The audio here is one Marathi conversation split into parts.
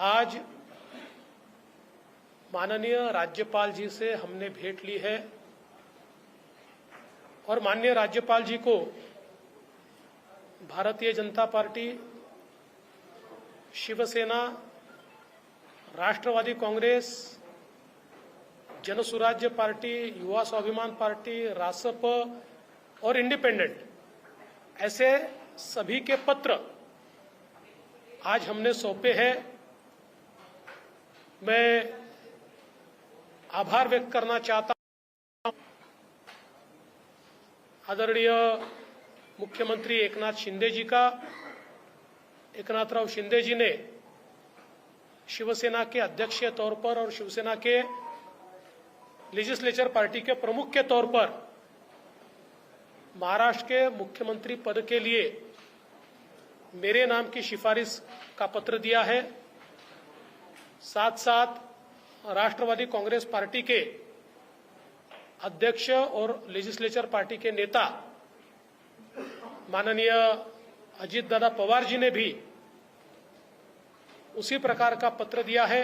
आज माननीय राज्यपाल जी से हमने भेंट ली है और माननीय राज्यपाल जी को Bharatiya Janata party, Shiv Sena, Rashtravadi Congress, Jansurajya party, Yuva Swabhiman party, Rasap और इंडिपेंडेंट ऐसे सभी के पत्र आज हमने सौंपे हैं। मैं आभार व्यक्त करना चाहता हूँ। आदरणीय मुख्यमंत्री एकनाथ शिंदे जी का, एकनाथराव शिंदे जी ने शिवसेना के अध्यक्ष के तौर पर और शिवसेना के लेजिस्लेचर पार्टी के प्रमुख के तौर पर महाराष्ट्र के मुख्यमंत्री पद के लिए मेरे नाम की सिफारिश का पत्र दिया है। साथ साथ राष्ट्रवादी कांग्रेस पार्टी के अध्यक्ष और लेजिस्लेचर पार्टी के नेता माननीय अजीत दादा पवार जी ने भी उसी प्रकार का पत्र दिया है।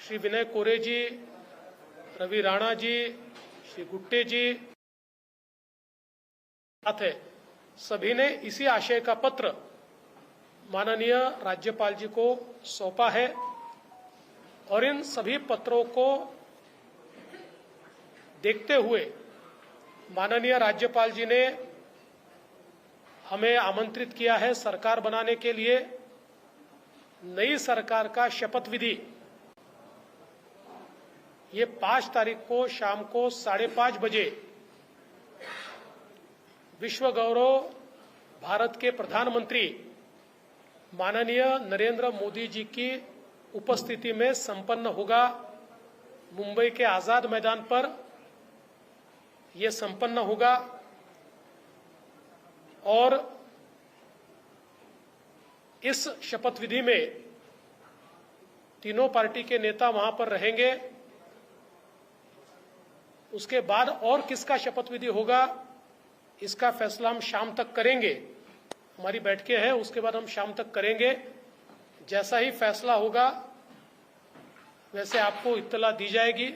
श्री विनय कोरे जी, रवि राणा जी, श्री गुट्टे जी, साथ है। सभी ने इसी आशय का पत्र माननीय राज्यपाल जी को सौंपा है और इन सभी पत्रों को देखते हुए माननीय राज्यपाल जी ने हमें आमंत्रित किया है सरकार बनाने के लिए। नई सरकार का शपथ विधि। ये पाँच तारीख को शाम को साढ़े पाँच बजे विश्व गौरव भारत के प्रधानमंत्री माननीय नरेंद्र मोदी जी की उपस्थिति में संपन्न होगा मुंबई के आज़ाद मैदान पर। यह संपन्न होगा और इस शपथ विधि में तीनों पार्टी के नेता वहाँ पर रहेंगे। उसके बाद और किसका शपथ विधि होगा, इसका फैसला हम शाम तक करेंगे। हमारी बैठकें हैं, उसके बाद हम शाम तक करेंगे। जैसा ही फैसला होगा, वैसे आपको इतला दी जाएगी।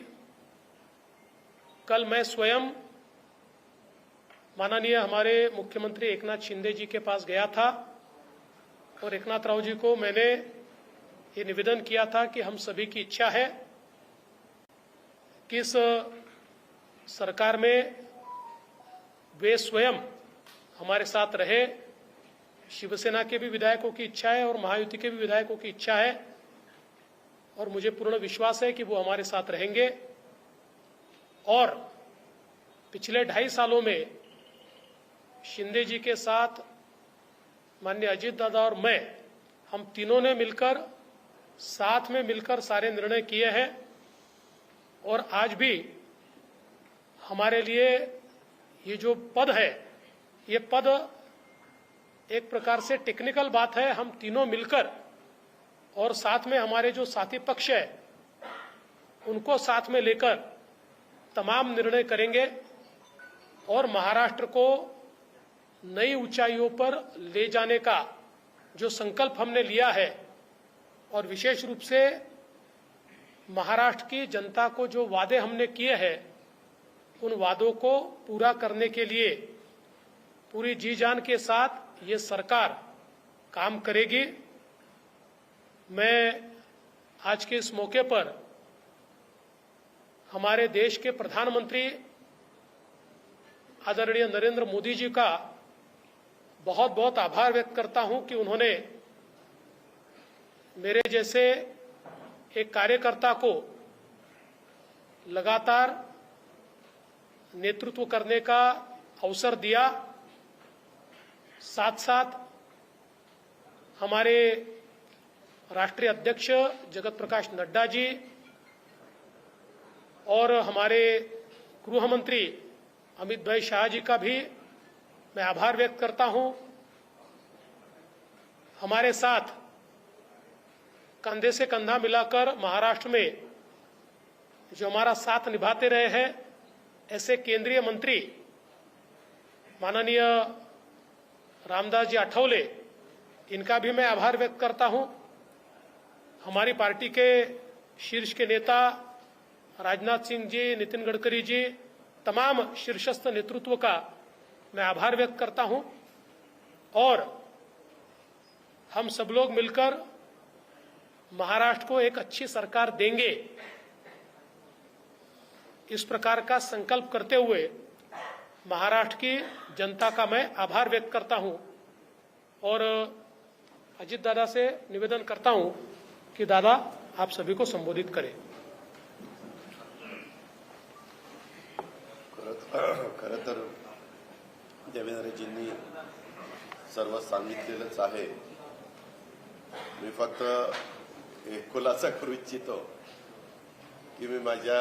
कल मैं स्वयं माननीय हमारे मुख्यमंत्री एकनाथ शिंदे जी के पास गया था और एकनाथ राव जी को मैंने ये निवेदन किया था कि हम सभी की इच्छा है कि इस सरकार में वे स्वयं हमारे साथ रहे। शिवसेना के भी विधायकों की इच्छा है और महायुति के भी विधायकों की इच्छा है। और मुझे पूर्ण विश्वास है कि वो हमारे साथ रहेंगे। और पिछले ढाई सालों में शिंदे जी के साथ माननीय अजीत दादा और मैं, हम तीनों ने मिलकर, साथ में मिलकर सारे निर्णय किए हैं। और आज भी हमारे लिए ये जो पद है, ये पद एक प्रकार से टेक्निकल बात है, हम तीनों मिलकर और साथ में हमारे जो साथी पक्ष है, उनको साथ में लेकर तमाम निर्णय करेंगे और महाराष्ट्र को नई ऊंचाइयों पर ले जाने का जो संकल्प हमने लिया है और विशेष रूप से महाराष्ट्र की जनता को जो वादे हमने किए हैं, उन वादों को पूरा करने के लिए, पूरी जी जान के साथ ये सरकार काम करेगी। मैं आज के इस मौके पर हमारे देश के प्रधानमंत्री आदरणीय नरेंद्र मोदी जी का बहुत बहुत आभार व्यक्त करता हूँ कि उन्होंने मेरे जैसे एक कार्यकर्ता को लगातार नेतृत्व करने का अवसर दिया। साथ साथ हमारे राष्ट्रीय अध्यक्ष जगत प्रकाश नड्डा जी और हमारे गृह मंत्री अमित भाई शाह जी का भी मैं आभार व्यक्त करता हूँ। हमारे साथ कंधे से कंधा मिलाकर महाराष्ट्र में जो हमारा साथ निभाते रहे हैं, ऐसे केंद्रीय मंत्री, माननीय रामदास जी आठवले इनका भी मैं आभार व्यक्त करता हूँ। हमारी पार्टी के शीर्ष के नेता राजनाथ सिंह जी, नितिन गडकरी जी, तमाम शीर्षस्थ नेतृत्व का मैं आभार व्यक्त करता हूँ। और हम सब लोग मिलकर महाराष्ट्र को एक अच्छी सरकार देंगे, इस प्रकार का संकल्प करते हुए महाराष्ट्र की जनता का मैं आभार व्यक्त करता हूँ और अजित दादा से निवेदन करता हूँ कि दादा आप सभी को संबोधित करें। खरं खरं तर देवेंद्रजींनी सर्व आहे. मी फक्त एक खुलासा करू इच्छितो की मी माझ्या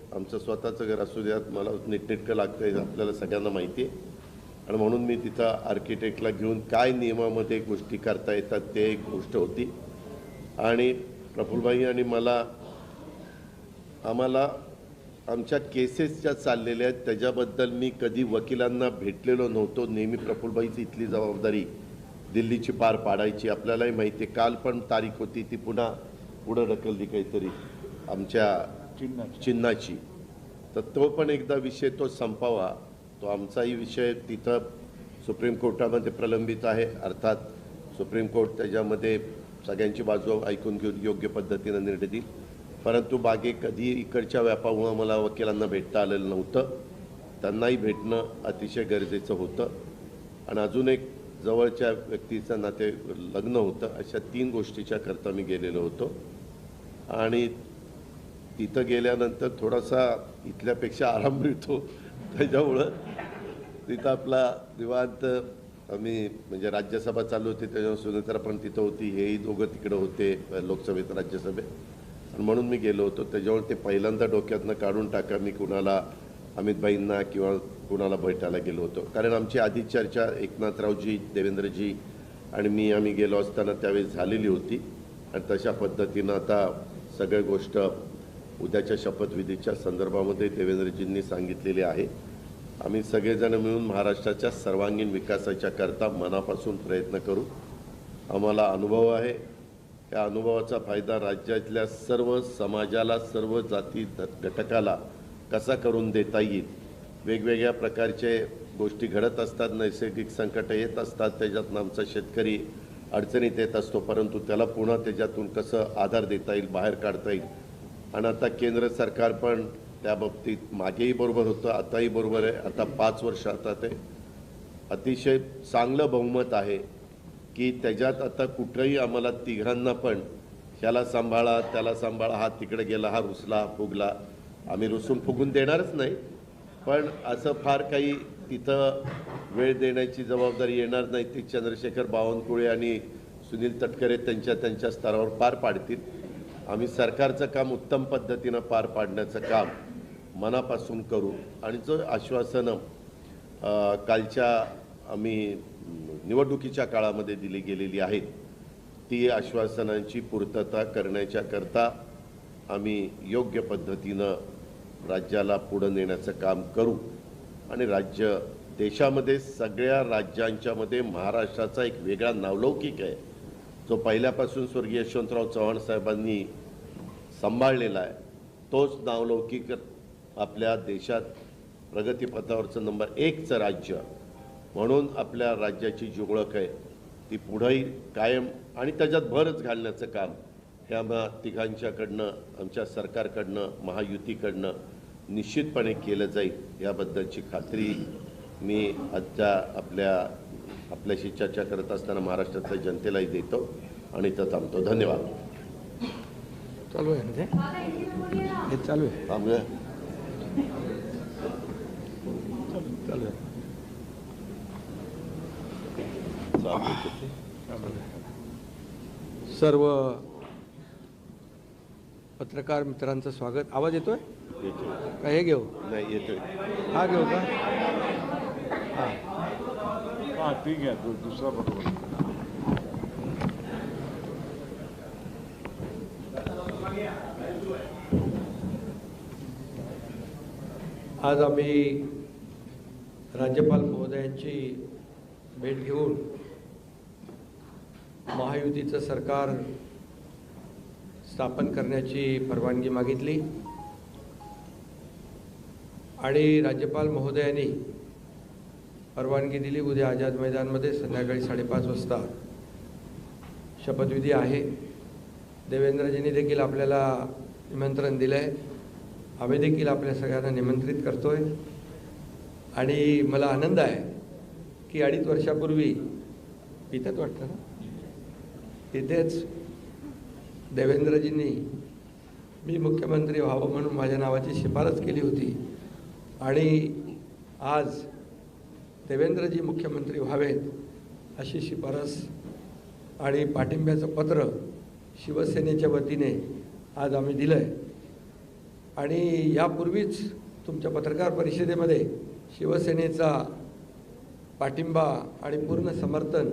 आमचं स्वतःचं घर असू द्यात मला नीटनेटकं लागतं हे आपल्याला सगळ्यांना माहिती आहे. आणि म्हणून मी तिथं आर्किटेक्टला घेऊन काय नियमामध्ये गोष्टी करता येतात ते एक गोष्ट होती. आणि प्रफुल्लभाई आणि मला आम्हाला आमच्या केसेस ज्या चाललेल्या आहेत त्याच्याबद्दल मी कधी वकिलांना भेटलेलो नव्हतो. नेहमी प्रफुलबाईची इथली जबाबदारी दिल्लीची पार पाडायची. आपल्यालाही माहिती आहे काल पण तारीख होती ती पुन्हा पुढं ढकलली काहीतरी. आमच्या चिन्हाची. तर तो पण एकदा विषय तो संपावा. तो आमचाही विषय तिथं सुप्रीम कोर्टामध्ये प्रलंबित आहे. अर्थात सुप्रीम कोर्ट त्याच्यामध्ये सगळ्यांची बाजू ऐकून घेऊन योग्य पद्धतीनं निर्णय देईल. परंतु बागे कधी इकडच्या व्यापामुळं मला वकिलांना भेटता आलेलं नव्हतं. त्यांनाही भेटणं अतिशय गरजेचं होतं. आणि अजून एक जवळच्या व्यक्तीचं नाते लग्न होतं. अशा तीन गोष्टीच्या करता मी गेलेलो होतो. आणि तिथं गेल्यानंतर थोडासा इथल्यापेक्षा आराम मिळतो. त्याच्यामुळं तिथं आपला निवांत आम्ही म्हणजे राज्यसभा चालू होती त्याच्यावर सुनेत्रा पण तिथं होती हेही दोघं तिकडं होते लोकसभेत राज्यसभेत. आणि म्हणून मी गेलो होतो. त्याच्यामुळे ते पहिल्यांदा डोक्यातनं काढून टाका मी कुणाला अमितभाईंना किंवा कुणाला भेटायला गेलो होतो. कारण आमची आधी चर्चा एकनाथरावजी देवेंद्रजी आणि मी आम्ही गेलो असताना त्यावेळेस झालेली होती. आणि तशा पद्धतीनं आता सगळ्या गोष्ट उद्याच्या शपथविधीच्या संदर्भामध्ये देवेंद्रजींनी सांगितलेली आहे. आम्ही सगळेजण मिळून महाराष्ट्राच्या सर्वांगीण विकासाच्या करता मनापासून प्रयत्न करू. आम्हाला अनुभव आहे. या अनुभवाचा फायदा राज्यातल्या सर्व समाजाला सर्व जाती ध- घटकाला कसा करून देता येईल? वेगवेगळ्या प्रकारचे गोष्टी घडत असतात नैसर्गिक संकट येत असतात त्याच्यातून आमचा शेतकरी अडचणीत येत असतो परंतु त्याला पुन्हा त्याच्यातून कसं आधार देता येईल बाहेर काढता येईल आणि आता केंद्र सरकार पण त्या बाबतीत मागेही बरोबर होतं आताही बरोबर आहे. आता पाच वर्ष आता ते अतिशय चांगलं बहुमत आहे की त्याच्यात आता कुठंही आम्हाला तिघांना पण ह्याला सांभाळा त्याला सांभाळा हा तिकडे गेला हा रुसला फुगला. आम्ही रुसून फुगून देणारच नाही. पण असं फार काही तिथं वेळ देण्याची जबाबदारी येणार नाही. ती चंद्रशेखर बावनकुळे आणि सुनील तटकरे त्यांच्या त्यांच्या स्तरावर पार पाडतील. आम्ही सरकारचं काम उत्तम पद्धतीनं पार पाडण्याचं काम मनापासून करू. आणि जो आश्वासनं कालच्या आम्ही निवडणुकीच्या काळामध्ये दिली गेलेली आहेत ती आश्वासनांची पूर्तता करण्याच्या करता आम्ही योग्य पद्धतीनं राज्याला पुढं नेण्याचं काम करू. आणि राज्य देशामध्ये सगळ्या राज्यांच्यामध्ये महाराष्ट्राचा एक वेगळा नावलौकिक आहे. जो पहिल्यापासून स्वर्गीय यशवंतराव चव्हाण साहेबांनी सांभाळलेला आहे. तोच नावलौकिक आपल्या देशात प्रगतीपथावरचं नंबर एकचं राज्य. म्हणून आपल्या राज्याची जी ओळख आहे ती पुढंही कायम आणि त्याच्यात भरच घालण्याचं काम हे आम्हा तिघांच्याकडनं आमच्या सरकारकडनं महायुतीकडनं निश्चितपणे केलं जाईल याबद्दलची खात्री मी आजच्या आपल्या आपल्याशी चर्चा करत असताना महाराष्ट्रातल्या जनतेलाही देतो आणि इथं थांबतो. धन्यवाद. चालू आहे ना ते? हे चालू आहे. थांबूया चालू आहे. चालू सर्व पत्रकार मित्रांचं स्वागत. आवाज येतोय? येतोय. का हे घेऊ? नाही येतोय. हा घेऊ का? हा. हा ठीक आहे. तो दुसरा बरोबर आज आम्ही राज्यपाल महोदयांची भेट घेऊन महायुतीचं सरकार स्थापन करण्याची परवानगी मागितली. आणि राज्यपाल महोदयांनी परवानगी दिली. उद्या आझाद मैदानमध्ये संध्याकाळी साडेपाच वाजता शपथविधी आहे. देवेंद्रजींनी देखील आपल्याला निमंत्रण दिलं आहे आम्ही देखील आपल्या सगळ्यांना निमंत्रित करतोय. आणि मला आनंद आहे की अडीच वर्षापूर्वी इथंच वाटतं ना? तिथेच देवेंद्रजींनी मी मुख्यमंत्री व्हावं म्हणून माझ्या नावाची शिफारस केली होती. आणि आज देवेंद्रजी मुख्यमंत्री व्हावेत अशी शिफारस आणि पाठिंब्याचं पत्र शिवसेनेच्या वतीने आज आम्ही दिलं आहे आणि यापूर्वीच तुमच्या पत्रकार परिषदेमध्ये शिवसेनेचा पाठिंबा आणि पूर्ण समर्थन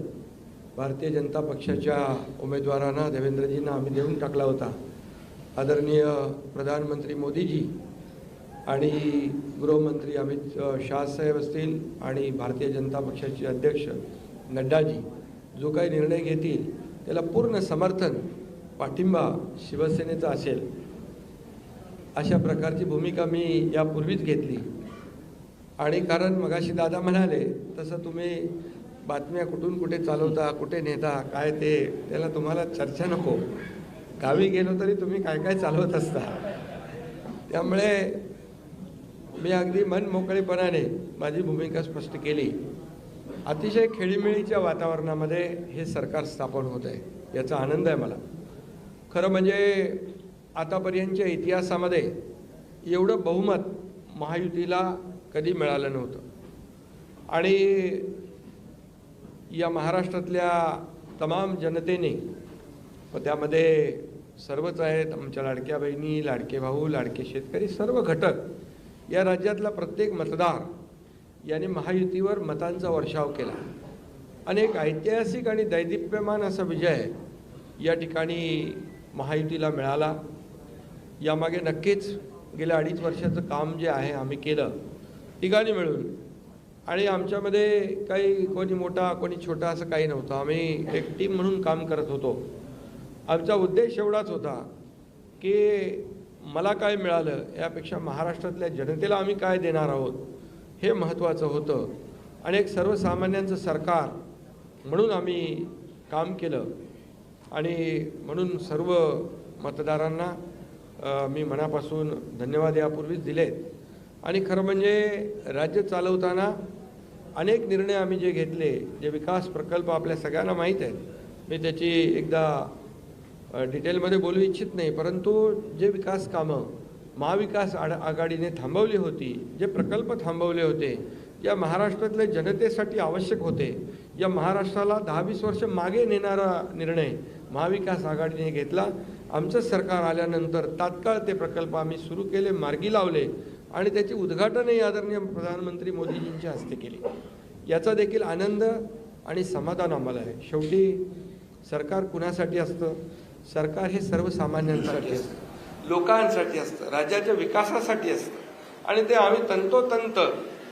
भारतीय जनता पक्षाच्या उमेदवारांना देवेंद्रजींना आम्ही देऊन टाकला होता. आदरणीय प्रधानमंत्री मोदीजी आणि गृहमंत्री अमित शाहसाहेब असतील आणि भारतीय जनता पक्षाचे अध्यक्ष नड्डाजी जो काही निर्णय घेतील त्याला पूर्ण समर्थन पाठिंबा शिवसेनेचा असेल अशा प्रकारची भूमिका मी यापूर्वीच घेतली. आणि कारण मगाशी दादा म्हणाले तसं तुम्ही बातम्या कुठून कुठे चालवता कुठे नेता काय ते त्याला तुम्हाला चर्चा नको. गावी गेलो तरी तुम्ही काय काय चालवत असता. त्यामुळे मी अगदी मन मोकळेपणाने माझी भूमिका स्पष्ट केली. अतिशय खेळीमेळीच्या वातावरणामध्ये हे सरकार स्थापन होत आहे याचा आनंद आहे मला. खरं म्हणजे आतापर्यंतच्या इतिहासामध्ये एवढं बहुमत महायुतीला कधी मिळालं नव्हतं. आणि या महाराष्ट्रातल्या तमाम जनतेने व त्यामध्ये सर्वच आहेत आमच्या लाडक्या बहिणी लाडके भाऊ लाडके शेतकरी सर्व घटक. या राज्यातला प्रत्येक मतदार याने महायुतीवर मतांचा वर्षाव केला. आणि एक ऐतिहासिक आणि दैदिप्यमान असा विजय या ठिकाणी महायुतीला मिळाला. यामागे नक्कीच गेल्या अडीच वर्षाचं काम जे आहे आम्ही केलं. तिघांनी मिळून. आणि आमच्यामध्ये काही कोणी मोठा कोणी छोटा असं काही नव्हतं. आम्ही एक टीम म्हणून काम करत होतो. आमचा उद्देश एवढाच होता की मला काय मिळालं यापेक्षा महाराष्ट्रातल्या जनतेला आम्ही काय देणार आहोत हे महत्त्वाचं होतं. आणि एक सर्वसामान्यांचं सरकार म्हणून आम्ही काम केलं. आणि म्हणून सर्व मतदारांना मी मनापासून धन्यवाद यापूर्वीच दिलेत. आणि खरं म्हणजे राज्य चालवताना अनेक निर्णय आम्ही जे घेतले जे विकास प्रकल्प आपल्या सगळ्यांना माहीत आहेत मी त्याची एकदा डिटेलमध्ये बोलू इच्छित नाही परंतु जे विकास कामं महाविकास आड आघाडीने थांबवली होती जे प्रकल्प थांबवले होते या महाराष्ट्रातल्या जनतेसाठी आवश्यक होते या महाराष्ट्राला दहा वीस वर्ष मागे नेणारा निर्णय महाविकास आघाडीने घेतला. आमचं सरकार आल्यानंतर तात्काळ ते प्रकल्प आम्ही सुरू केले मार्गी लावले आणि त्याचे उद्घाटनही आदरणीय प्रधानमंत्री मोदीजींच्या हस्ते केले. याचा देखील आनंद आणि समाधान आम्हाला आहे. शेवटी सरकार कुणासाठी असतं? सरकार हे सर्वसामान्यांसाठी असतं. लोकांसाठी असतं. राज्याच्या विकासासाठी असतं. आणि ते आम्ही तंतोतंत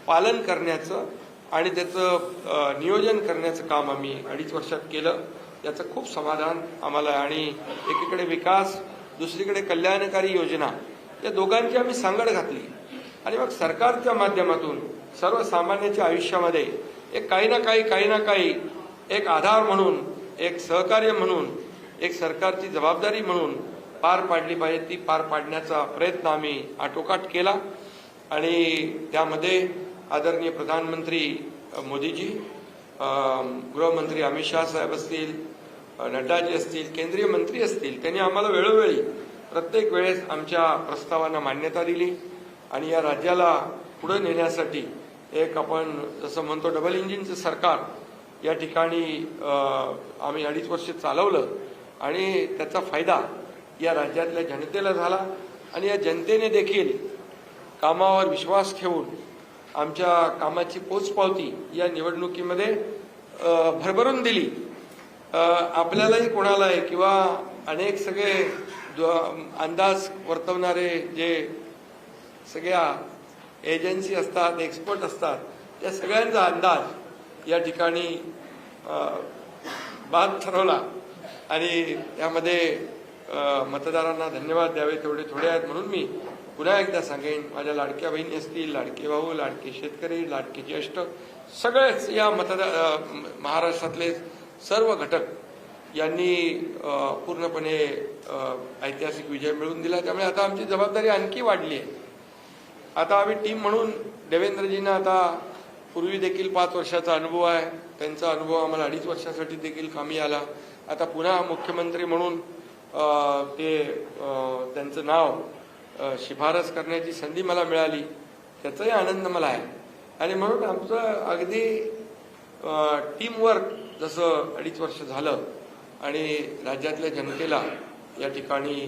पालन करण्याचं आणि त्याचं नियोजन करण्याचं काम आम्ही अडीच वर्षात केलं. याचं खूप समाधान आम्हाला आहे. आणि एकीकडे विकास दुसरीकडे कल्याणकारी योजना या दोघांची आम्ही सांगड घातली. आणि मग सरकारच्या माध्यमातून सर्वसामान्याच्या आयुष्यामध्ये एक काही ना काही काही ना काही एक आधार म्हणून एक सहकार्य म्हणून एक सरकारची जबाबदारी म्हणून पार पाडली पाहिजे. ती पार पाडण्याचा प्रयत्न आम्ही आटोकाट केला. आणि त्यामध्ये आदरणीय प्रधानमंत्री मोदीजी गृहमंत्री अमित शहा साहेब असतील नड्डाजी असतील केंद्रीय मंत्री असतील त्यांनी आम्हाला वेळोवेळी प्रत्येक वेळेस आमच्या प्रस्तावांना मान्यता दिली आणि या राज्याला पुढे नेण्यासाठी एक आपण जसं म्हणतो डबल इंजिनचं सरकार या ठिकाणी आम्ही अडीच वर्ष चालवलं आणि त्याचा फायदा या राज्यातल्या जनतेला झाला आणि या जनतेने देखील कामावर विश्वास ठेवून आमच्या कामाची पोचपावती या निवडणुकीमध्ये भरभरून दिली. आपल्यालाही कोणालाही किंवा अनेक सगळे जो- अंदाज वर्तवणारे जे सगळ्या एजन्सी असतात एक्सपर्ट असतात त्या सगळ्यांचा अंदाज या ठिकाणी बाद ठरवला. आणि त्यामध्ये मतदारांना धन्यवाद द्यावे तेवढे थोडे आहेत म्हणून मी पुन्हा एकदा सांगेन. माझ्या लाडक्या बहिणी असतील लाडके भाऊ लाडके शेतकरी लाडके ज्येष्ठ सगळेच या मतदार महाराष्ट्रातलेच महाराष्ट्रातले सर्व घटक यांनी पूर्णपणे ऐतिहासिक विजय मिळवून दिला. त्यामुळे आता आमची जबाबदारी आणखी वाढली आहे. आता आम्ही टीम म्हणून देवेंद्रजींना आता पूर्वी देखील पाच वर्षाचा अनुभव आहे. त्यांचा अनुभव आम्हाला अडीच वर्षासाठी देखील कामी आला. आता पुन्हा मुख्यमंत्री म्हणून ते त्यांचं नाव शिफारस करण्याची संधी मला मिळाली. त्याचाही आनंद मला आहे. आणि म्हणून आमचं अगदी टीमवर्क जसं अडीच वर्ष झालं आणि राज्यातल्या जनतेला या ठिकाणी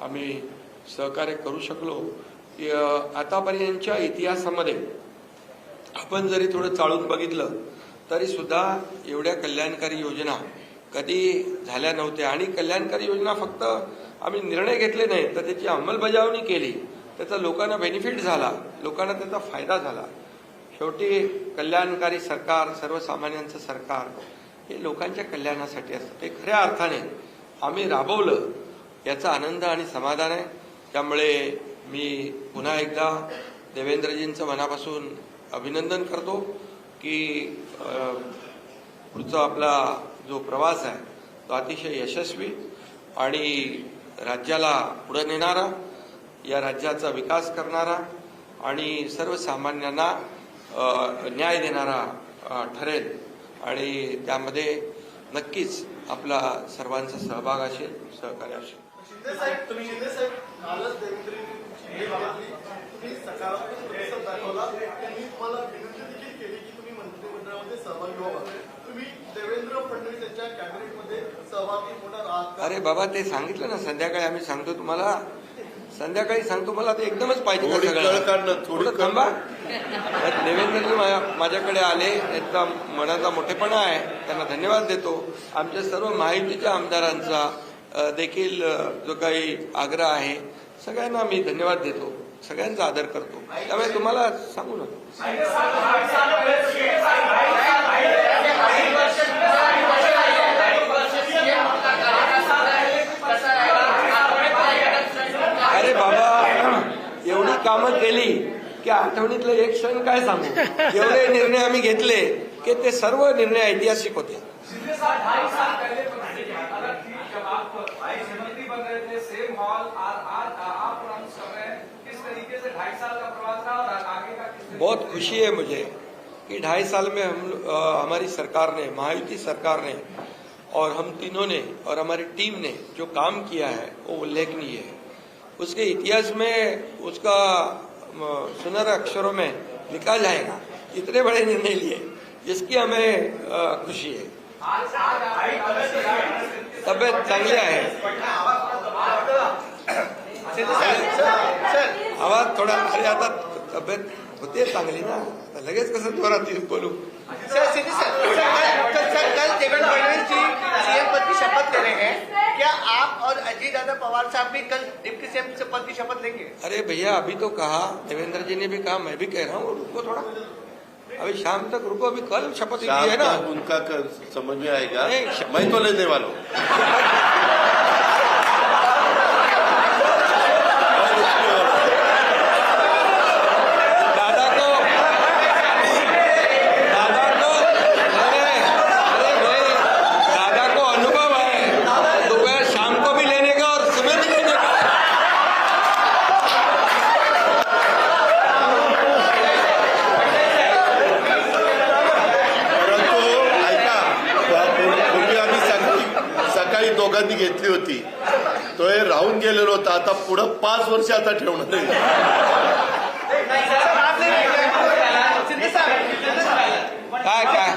आम्ही सहकार्य करू शकलो. की, आतापर्यंतच्या इतिहासामध्ये आपण जरी थोडं चाळून बघितलं तरी सुद्धा एवढ्या कल्याणकारी योजना कधी झाल्या नव्हत्या. आणि कल्याणकारी योजना फक्त आम्ही निर्णय घेतले नाही तर त्याची अंमलबजावणी केली त्याचा लोकांना बेनिफिट झाला लोकांना त्याचा फायदा झाला. शेवटी कल्याणकारी सरकार सर्वसामान्यांचं सरकार हे लोकांच्या कल्याणासाठी असतं. ते खऱ्या अर्थाने आम्ही राबवलं याचा आनंद आणि समाधान आहे. त्यामुळे मी पुन्हा एकदा देवेंद्रजींचं मनापासून अभिनंदन करतो की पुढचा आपला जो प्रवास आहे तो अतिशय यशस्वी आणि राज्याला पुढे नेणारा या राज्याचा विकास करणारा आणि सर्वसामान्यांना न्याय देणारा ठरेल. आणि त्यामध्ये नक्कीच आपला सर्वांचा सहभाग असेल सहकार्य असेल. शिंदे साहेब तुम्ही शिंदे साहेब कालच देवेंद्रजींची भेट घेतली. तुम्ही सकारात्मक प्रतिसाद दाखवला. त्यांनी तुम्हाला विनंती देखील केली की तुम्ही मंत्रिमंडळामध्ये सहभागी व्हावा. तुम्ही देवेंद्र फडणवीस यांच्या कॅबिनेटमध्ये सहभागी होणार आहात का? अरे बाबा ते सांगितलं ना संध्याकाळी आम्ही सांगतो तुम्हाला. संध्याकाळी सांगतो मला ते एकदमच पाहिजे देवेंद्र देवेंद्रजी माझ्याकडे आले त्यांचा मनाचा मोठेपणा आहे त्यांना धन्यवाद देतो. आमच्या सर्व माहितीच्या आमदारांचा देखील जो काही आग्रह आहे सगळ्यांना मी धन्यवाद देतो. सगळ्यांचा आदर करतो. त्यामुळे तुम्हाला सांगू ना अरे बाबा एवढी कामं केली. की आठवणीतलं एक क्षण काय सांगू? एवढे निर्णय आम्ही घेतले की ते सर्व निर्णय ऐतिहासिक होते. सीधे साथ ढाई साल पहले तो मैंने कहा अलग थी जब आप मुख्यमंत्री बन रहे थे सेम हॉल आज आज आप अनाउंस कर रहे हैं किस तरीके से ढाई साल का प्रवास रहा और आगे का किस तरीके बहुत खुशी है मुझे कि ढाई साल में हम अ, हमारी सरकार ने महायुति सरकार ने और हम तीनों ने और हमारी टीम ने जो काम किया है वो उल्लेखनीय है। उसके इतिहास में उसका अ, सुनहरे अक्षरों में लिखा जाएगा। इतने बड़े निर्णय लिए, जिसकी हमें खुशी है। तब्येत चांगली आहे आवाज़ थोडा अरे आता, तब्येत होते चांगली ना आता लगेच कसं जोरात बोलू। सर कल देवेंद्र फडणवीस जी सीएम पद की शपथ ले रहे हैं। क्या आप और अजीत दादा पवार साहब भी कल डिप्टी सीएम से पद की शपथ लेंगे? अरे भैया अभी तो कहा देवेंद्र जी ने भी कहा मैं भी कह रहा हूँ रुको थोड़ा। अभी शाम तक रुको अभी कल शपथ ली है ना। उनका कल समझ में आएगा। मैं तो लेने वाला हूँ। आता पुढं पाच वर्ष आता ठेवणार काय काय?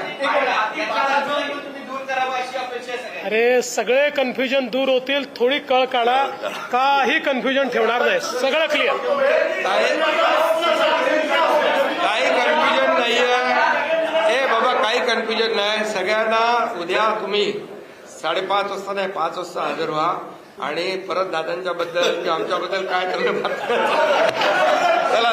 तुम्ही दूर करावं अशी अपेक्षा आहे सगळ्यांची. अरे सगळे कन्फ्युजन दूर होतील. थोडी कळ काढा. काही कन्फ्युजन ठेवणार नाही. सगळं क्लिअर काही काही कन्फ्युजन नाहीये. ए बाबा काही कन्फ्युजन नाही. सगळ्यांना उद्या तुम्ही साडेपाच वाजता नाही पाच वाजता हजर व्हा. आणि परत दादांच्या बद्दल किंवा आमच्याबद्दल काय करणं चला.